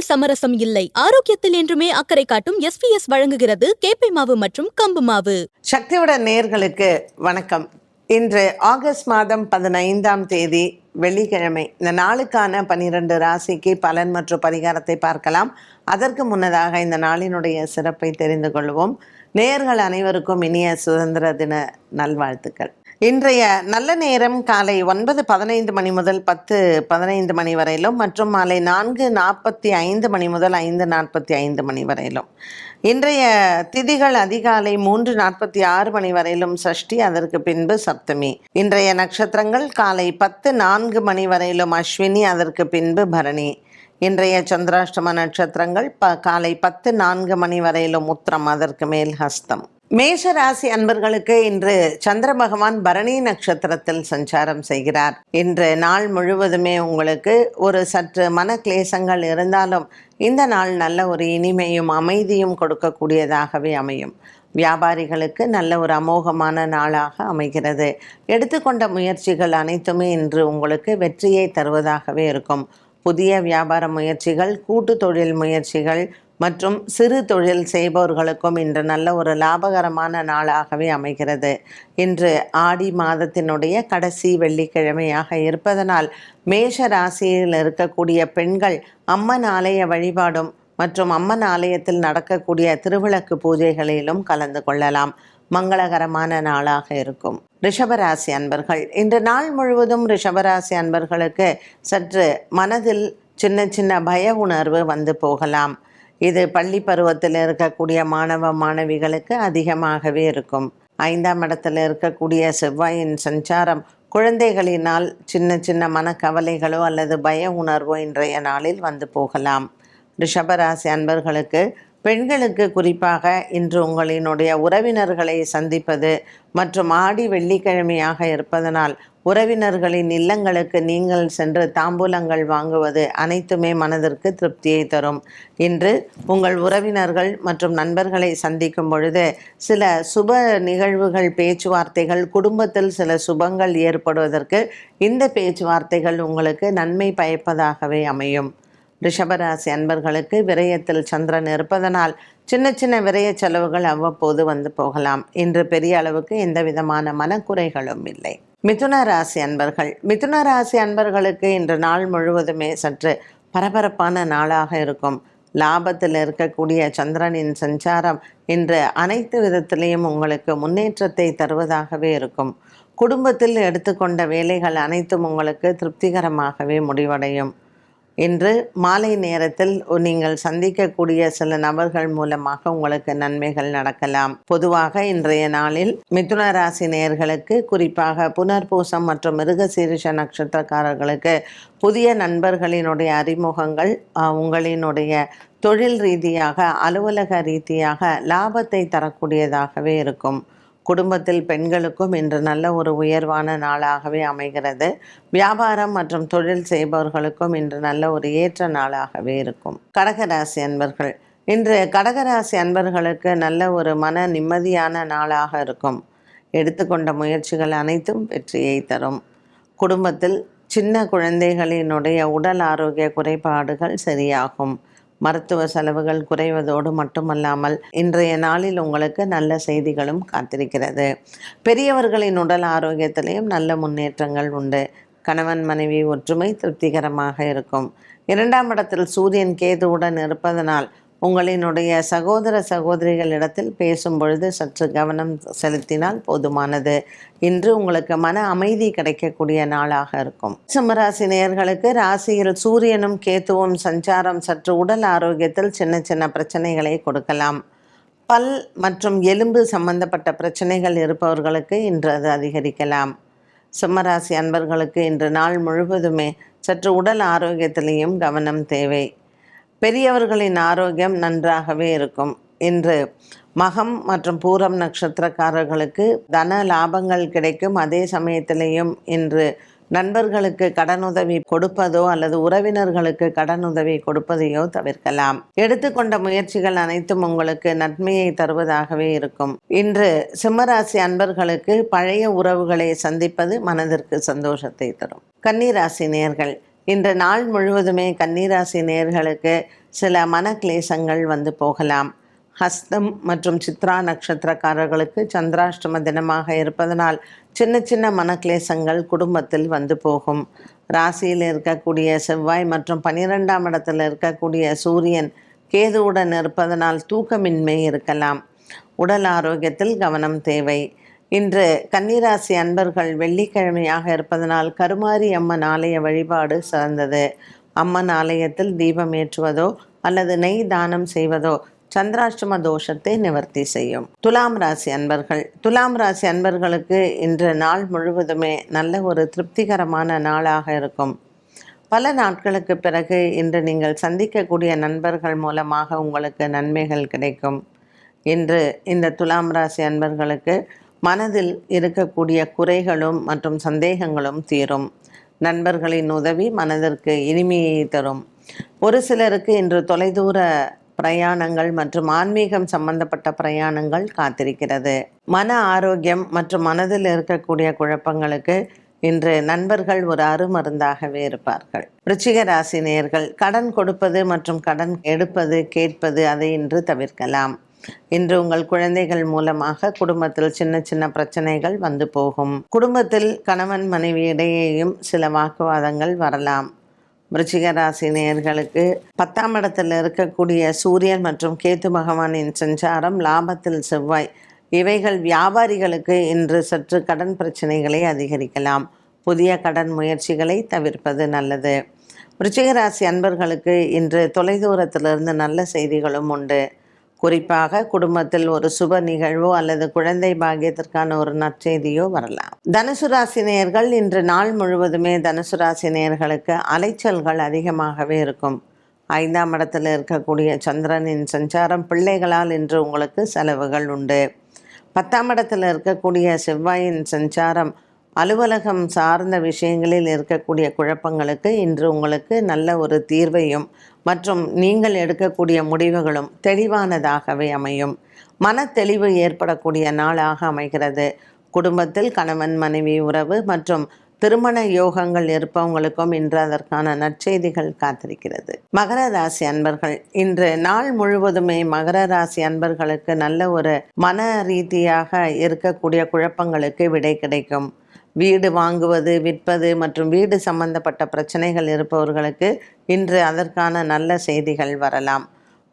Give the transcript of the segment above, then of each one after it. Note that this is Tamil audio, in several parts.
உணவில் சமரசம் இல்லை. ஆரோக்கியத்தில் என்றுமே அக்கறை காட்டும் எஸ்பிஎஸ் வழங்குகிறது கேப்பை மாவு மற்றும் கம்பு மாவு. சக்தியுடன் நேர்களுக்கு வணக்கம். இன்று ஆகஸ்ட் மாதம் பதினைந்தாம் தேதி வெள்ளிக்கிழமை. இந்த நாளுக்கான பனிரெண்டு ராசிக்கு பலன் மற்றும் பரிகாரத்தை பார்க்கலாம். அதற்கு முன்னதாக இந்த நாளினுடைய சிறப்பை தெரிந்து கொள்வோம். நேர்கள் அனைவருக்கும் இனிய சுதந்திர தின நல்வாழ்த்துக்கள். இன்றைய நல்ல நேரம் காலை ஒன்பது பதினைந்து மணி முதல் பத்து பதினைந்து மணி வரையிலும் மற்றும் மாலை நான்கு நாற்பத்தி ஐந்து மணி முதல் ஐந்து நாற்பத்தி ஐந்து மணி வரையிலும். இன்றைய திதிகள் அதிகாலை மூன்று நாற்பத்தி ஆறு மணி வரையிலும் சஷ்டி அதற்கு பின்பு சப்தமி. இன்றைய நட்சத்திரங்கள் காலை பத்து நான்கு மணி வரையிலும் அஸ்வினி அதற்கு பின்பு பரணி. இன்றைய சந்திராஷ்டம நட்சத்திரங்கள் ப காலை பத்து நான்கு மணி வரையிலும் உத்திரம் அதற்கு மேல் ஹஸ்தம். மேஷ ராசி அன்பர்களுக்கு இன்று சந்திர பகவான் பரணி நட்சத்திரத்தில் சஞ்சாரம் செய்கிறார். இன்று நாள் முழுவதுமே உங்களுக்கு ஒரு சற்று மன கிளேசங்கள் இருந்தாலும் இந்த நாள் நல்ல ஒரு இனிமையும் அமைதியும் கொடுக்கக்கூடியதாகவே அமையும். வியாபாரிகளுக்கு நல்ல ஒரு அமோகமான நாளாக அமைகிறது. எடுத்துக்கொண்ட முயற்சிகள் அனைத்துமே இன்று உங்களுக்கு வெற்றியை தருவதாகவே இருக்கும். புதிய வியாபார முயற்சிகள் கூட்டு தொழில் முயற்சிகள் மற்றும் சிறு தொழில் செய்பவர்களுக்கும் இன்று நல்ல ஒரு லாபகரமான நாளாகவே அமைகிறது. இன்று ஆடி மாதத்தினுடைய கடைசி வெள்ளிக்கிழமையாக இருப்பதனால் மேஷ ராசியில் இருக்கக்கூடிய பெண்கள் அம்மன் ஆலய வழிபாடும் மற்றும் அம்மன் ஆலயத்தில் நடக்கக்கூடிய திருவிளக்கு பூஜைகளிலும் கலந்து கொள்ளலாம். மங்களகரமான நாளாக இருக்கும். ரிஷபராசி அன்பர்கள் இன்று நாள் முழுவதும் ரிஷபராசி அன்பர்களுக்கு சற்று மனதில் சின்ன சின்ன பய உணர்வு வந்து போகலாம். இது பள்ளி பருவத்தில் இருக்கக்கூடிய மாணவ மாணவிகளுக்கு அதிகமாகவே இருக்கும். ஐந்தாம் இடத்தில் இருக்கக்கூடிய செவ்வாயின் சஞ்சாரம் குழந்தைகளினால் சின்ன சின்ன மனக்கவலைகளோ அல்லது பய உணர்வோ இன்றைய நாளில் வந்து போகலாம். ரிஷபராசி அன்பர்களுக்கு பெண்களுக்கு குறிப்பாக இன்று உங்களினுடைய உறவினர்களை சந்திப்பது மற்றும் ஆடி வெள்ளிக்கிழமையாக இருப்பதனால் உறவினர்களின் இல்லங்களுக்கு நீங்கள் சென்று தாம்பூலங்கள் வாங்குவது அனைத்துமே மனதிற்கு திருப்தியை தரும். இன்று உங்கள் உறவினர்கள் மற்றும் நண்பர்களை சந்திக்கும் பொழுது சில சுப நிகழ்வுகள் பேச்சுவார்த்தைகள் குடும்பத்தில் சில சுபங்கள் ஏற்படுவதற்கு இந்த பேச்சுவார்த்தைகள் உங்களுக்கு நன்மை பயப்பதாகவே அமையும். ரிஷபராசி அன்பர்களுக்கு விரயத்தில் சந்திரன் இருப்பதனால் சின்ன சின்ன விரய செலவுகள் அவ்வப்போது வந்து போகலாம். இன்று பெரிய அளவுக்கு எந்த விதமான மனக்குறைகளும் இல்லை. மிதுன ராசி அன்பர்கள். மிதுன ராசி அன்பர்களுக்கு இன்று நாள் முழுவதுமே சற்று பரபரப்பான நாளாக இருக்கும். லாபத்தில் இருக்கக்கூடிய சந்திரனின் சஞ்சாரம் இன்று அனைத்து விதத்திலையும் உங்களுக்கு முன்னேற்றத்தை தருவதாகவே இருக்கும். குடும்பத்தில் எடுத்துக்கொண்ட வேலைகள் அனைத்தும் உங்களுக்கு திருப்திகரமாகவே முடிவடையும். இன்று மாலை நேரத்தில் நீங்கள் சந்திக்கக்கூடிய சில நபர்கள் மூலமாக உங்களுக்கு நன்மைகள் நடக்கலாம். பொதுவாக இன்றைய நாளில் மிதுன ராசி நேர்களுக்கு குறிப்பாக புனர்பூசம் மற்றும் மிருகசீரிஷ நட்சத்திரக்காரர்களுக்கு புதிய நண்பர்களினுடைய அறிமுகங்கள் உங்களினுடைய தொழில் ரீதியாக அலுவலக ரீதியாக லாபத்தை தரக்கூடியதாகவே இருக்கும். குடும்பத்தில் பெண்களுக்கும் இன்று நல்ல ஒரு உயர்வான நாளாகவே அமைகிறது. வியாபாரம் மற்றும் தொழில் செய்பவர்களுக்கும் இன்று நல்ல ஒரு ஏற்ற நாளாகவே இருக்கும். கடகராசி அன்பர்கள் இன்று கடகராசி அன்பர்களுக்கு நல்ல ஒரு மன நிம்மதியான நாளாக இருக்கும். எடுத்துக்கொண்ட முயற்சிகள் அனைத்தும் வெற்றியை தரும். குடும்பத்தில் சின்ன குழந்தைகளினுடைய உடல் ஆரோக்கிய குறைபாடுகள் சரியாகும். மருத்துவ செலவுகள் குறைவதோடு மட்டுமல்லாமல் இன்றைய நாளில் உங்களுக்கு நல்ல செய்திகளும் காத்திருக்கிறது. பெரியவர்களின் உடல் ஆரோக்கியத்திலையும் நல்ல முன்னேற்றங்கள் உண்டு. கணவன் மனைவி ஒற்றுமை திருப்திகரமாக இருக்கும். இரண்டாம் இடத்தில் சூரியன் கேதுவுடன் இருப்பதனால் உங்களினுடைய சகோதர சகோதரிகளிடத்தில் பேசும் பொழுது சற்று கவனம் செலுத்தினால் போதுமானது. இன்று உங்களுக்கு மன அமைதி கிடைக்கக்கூடிய நாளாக இருக்கும். சிம்மராசி நேயர்களுக்கு ராசியில் சூரியனும் கேத்துவும் சஞ்சாரம் சற்று உடல் ஆரோக்கியத்தில் சின்ன சின்ன பிரச்சனைகளை கொடுக்கலாம். பல் மற்றும் எலும்பு சம்பந்தப்பட்ட பிரச்சனைகள் இருப்பவர்களுக்கு இன்று அது அதிகரிக்கலாம். சிம்மராசி அன்பர்களுக்கு இன்று நாள் முழுவதுமே சற்று உடல் ஆரோக்கியத்திலேயும் கவனம் தேவை. பெரியவர்களின் ஆரோக்கியம் நன்றாகவே இருக்கும். இன்று மகம் மற்றும் பூரம் நட்சத்திரக்காரர்களுக்கு தன லாபங்கள் கிடைக்கும். அதே சமயத்திலையும் இன்று நண்பர்களுக்கு கடனுதவி கொடுப்பதோ அல்லது உறவினர்களுக்கு கடனுதவி கொடுப்பதையோ தவிர்க்கலாம். எடுத்துக்கொண்ட முயற்சிகள் அனைத்தும் உங்களுக்கு நன்மையை தருவதாகவே இருக்கும். இன்று சிம்மராசி அன்பர்களுக்கு பழைய உறவுகளை சந்திப்பது மனதிற்கு சந்தோஷத்தை தரும். கன்னிராசி நேர்கள் இன்று நாள் முழுவதுமே கன்னிராசி நேர்களுக்கு சில மனக்லேசங்கள் வந்து போகலாம். ஹஸ்தம் மற்றும் சித்ரா நட்சத்திரக்காரர்களுக்கு சந்திராஷ்டம தினமாக இருப்பதனால் சின்ன சின்ன மனக்லேசங்கள் குடும்பத்தில் வந்து போகும். ராசியில் இருக்கக்கூடிய செவ்வாய் மற்றும் பன்னிரெண்டாம் இடத்தில் இருக்கக்கூடிய சூரியன் கேதுவுடன் இருப்பதனால் தூக்கமின்மை இருக்கலாம். உடல் ஆரோக்கியத்தில் கவனம் தேவை. இன்று கன்னிராசி அன்பர்கள் வெள்ளிக்கிழமையாக இருப்பதனால் கருமாரி அம்மன் ஆலய வழிபாடு சிறந்தது. அம்மன் ஆலயத்தில் தீபம் ஏற்றுவதோ அல்லது நெய் தானம் செய்வதோ சந்திராஷ்டம தோஷத்தை நிவர்த்தி செய்யும். துலாம் ராசி அன்பர்கள். துலாம் ராசி அன்பர்களுக்கு இன்று நாள் முழுவதுமே நல்ல ஒரு திருப்திகரமான நாளாக இருக்கும். பல நாட்களுக்கு பிறகு இன்று நீங்கள் சந்திக்கக்கூடிய நண்பர்கள் மூலமாக உங்களுக்கு நன்மைகள் கிடைக்கும். இன்று இந்த துலாம் ராசி அன்பர்களுக்கு மனதில் இருக்கக்கூடிய குறைகளும் மற்றும் சந்தேகங்களும் தீரும். நண்பர்களின் உதவி மனதிற்கு இனிமையை தரும். ஒரு சிலருக்கு இன்று தொலைதூர பிரயாணங்கள் மற்றும் ஆன்மீகம் சம்பந்தப்பட்ட பிரயாணங்கள் காத்திருக்கிறது. மன ஆரோக்கியம் மற்றும் மனதில் இருக்கக்கூடிய குழப்பங்களுக்கு இன்று நண்பர்கள் ஒரு அருமருந்தாகவே இருப்பார்கள். ரிச்சிக ராசி நேர்கள் கடன் கொடுப்பது மற்றும் கடன் எடுப்பது கேட்பது அதை இன்று தவிர்க்கலாம். இன்று உங்கள் குழந்தைகள் மூலமாக குடும்பத்தில் சின்ன சின்ன பிரச்சனைகள் வந்து போகும். குடும்பத்தில் கணவன் மனைவி இடையேயும் சில வாக்குவாதங்கள் வரலாம். விருச்சிக ராசி நேயர்களுக்கு பத்தாம் இடத்தில் இருக்கக்கூடிய சூரியன் மற்றும் கேத்து பகவானின் சஞ்சாரம் லாபத்தில் செவ்வாய். இவைகள் வியாபாரிகளுக்கு இன்று சற்று கடன் பிரச்சனைகளை அதிகரிக்கலாம். புதிய கடன் முயற்சிகளை தவிர்ப்பது நல்லது. விருச்சிக ராசி அன்பர்களுக்கு இன்று தொலைதூரத்திலிருந்து நல்ல செய்திகளும் உண்டு. குறிப்பாக குடும்பத்தில் ஒரு சுப நிகழ்வோ அல்லது குழந்தை பாக்கியத்திற்கான ஒரு நற்செய்தியோ வரலாம். தனுசு ராசி நேயர்கள் இன்று நாள் முழுவதுமே தனுசு ராசி நேயர்களுக்கு அலைச்சல்கள் அதிகமாகவே இருக்கும். ஐந்தாம் இடத்தில் இருக்கக்கூடிய சந்திரனின் சஞ்சாரம் பிள்ளைகளால் இன்று உங்களுக்கு செலவுகள் உண்டு. பத்தாம் இடத்தில் இருக்கக்கூடிய செவ்வாயின் சஞ்சாரம் அலுவலகம் சார்ந்த விஷயங்களில் இருக்கக்கூடிய குழப்பங்களுக்கு இன்று உங்களுக்கு நல்ல ஒரு தீர்வையும் மற்றும் நீங்கள் எடுக்கக்கூடிய முடிவுகளும் தெளிவானதாகவே அமையும். மன தெளிவு ஏற்படக்கூடிய நாளாக அமைகிறது. குடும்பத்தில் கணவன் மனைவி உறவு மற்றும் திருமண யோகங்கள் இருப்பவங்களுக்கும் இன்று அதற்கான நற்செய்திகள் காத்திருக்கிறது. மகர ராசி அன்பர்கள் இன்று நாள் முழுவதுமே மகர ராசி அன்பர்களுக்கு நல்ல ஒரு மன ரீதியாக இருக்கக்கூடிய குழப்பங்களுக்கு விடை கிடைக்கும். வீடு வாங்குவது விற்பது மற்றும் வீடு சம்பந்தப்பட்ட பிரச்சனைகள் இருப்பவர்களுக்கு இன்று அதற்கான நல்ல செய்திகள் வரலாம்.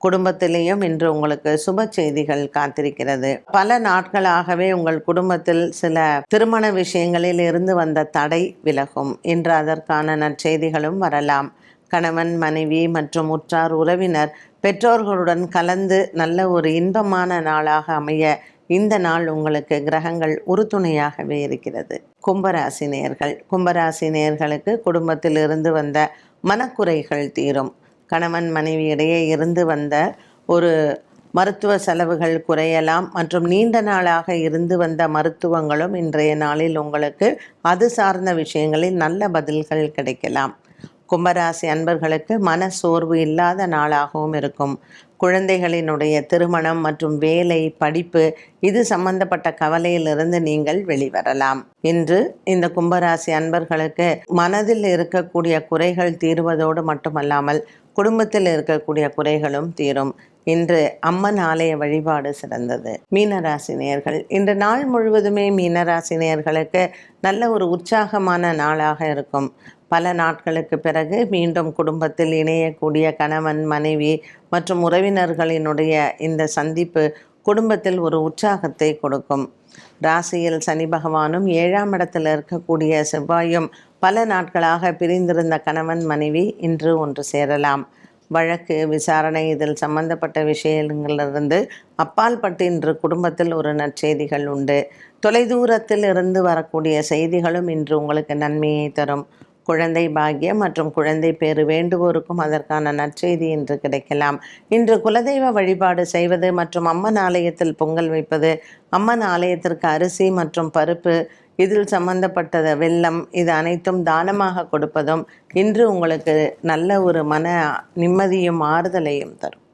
குடும்பத்திலேயும் இன்று உங்களுக்கு சுப செய்திகள் காத்திருக்கிறது. பல நாட்களாகவே உங்கள் குடும்பத்தில் சில திருமண விஷயங்களில் இருந்து வந்த தடை விலகும். இன்று அதற்கான நற்செய்திகளும் வரலாம். கணவன் மனைவி மற்றும் உற்றார் உறவினர் பெற்றோர்களுடன் கலந்து நல்ல ஒரு இன்பமான நாளாக அமைய இந்த நாள் உங்களுக்கு கிரகங்கள் உறுதுணையாகவே இருக்கிறது. கும்பராசி நேர்கள். கும்பராசி நேயர்களுக்கு குடும்பத்தில் இருந்து வந்த மனக்குறைகள் தீரும். கணவன் மனைவி இடையே இருந்து வந்த ஒரு மருத்துவ செலவுகள் குறையலாம் மற்றும் நீண்ட நாளாக இருந்து வந்த மருத்துவங்களும் இன்றைய நாளில் உங்களுக்கு அது சார்ந்த விஷயங்களில் நல்ல பதில்கள் கிடைக்கலாம். கும்பராசி அன்பர்களுக்கு மன சோர்வு இல்லாத நாளாகவும் இருக்கும். குழந்தைகளினுடைய திருமணம் மற்றும் வேலை படிப்பு இது சம்பந்தப்பட்ட கவலையிலிருந்து நீங்கள் வெளிவரலாம். இன்று இந்த கும்பராசி அன்பர்களுக்கு மனதில் இருக்கக்கூடிய குறைகள் தீர்வதோடு மட்டுமல்லாமல் குடும்பத்தில் இருக்கக்கூடிய குறைகளும் தீரும். இன்று அம்மன் ஆலய வழிபாடு சிறந்தது. மீனராசினியர்கள் இன்று நாள் முழுவதுமே மீனராசினியர்களுக்கு நல்ல ஒரு உற்சாகமான நாளாக இருக்கும். பல நாட்களுக்கு பிறகு மீண்டும் குடும்பத்தில் இணையக்கூடிய கணவன் மனைவி மற்றும் உறவினர்களினுடைய இந்த சந்திப்பு குடும்பத்தில் ஒரு உற்சாகத்தை கொடுக்கும். ராசியில் சனி பகவானும் ஏழாம் இடத்தில் இருக்கக்கூடிய செவ்வாயும் பல நாட்களாக பிரிந்திருந்த கணவன் மனைவி இன்று ஒன்று சேரலாம். வழக்கு விசாரணை இதில் சம்பந்தப்பட்ட விஷயங்களிலிருந்து அப்பால் பட்டு இன்று குடும்பத்தில் ஒரு நற்செய்திகள் உண்டு. தொலைதூரத்தில் இருந்து வரக்கூடிய செய்திகளும் இன்று உங்களுக்கு நன்மையை தரும். குழந்தை பாக்கியம் மற்றும் குழந்தை பேறு வேண்டுவோருக்கும் அதற்கான நற்செய்தி இன்று கிடைக்கலாம். இன்று குலதெய்வ வழிபாடு செய்வது மற்றும் அம்மன் ஆலயத்தில் பொங்கல் வைப்பது அம்மன் ஆலயத்திற்கு அரிசி மற்றும் பருப்பு இதில் சம்பந்தப்பட்டது வெள்ளம் இது அனைத்தும் தானமாக கொடுப்பதும் இன்று உங்களுக்கு நல்ல ஒரு மன நிம்மதியும் ஆறுதலையும் தரும்.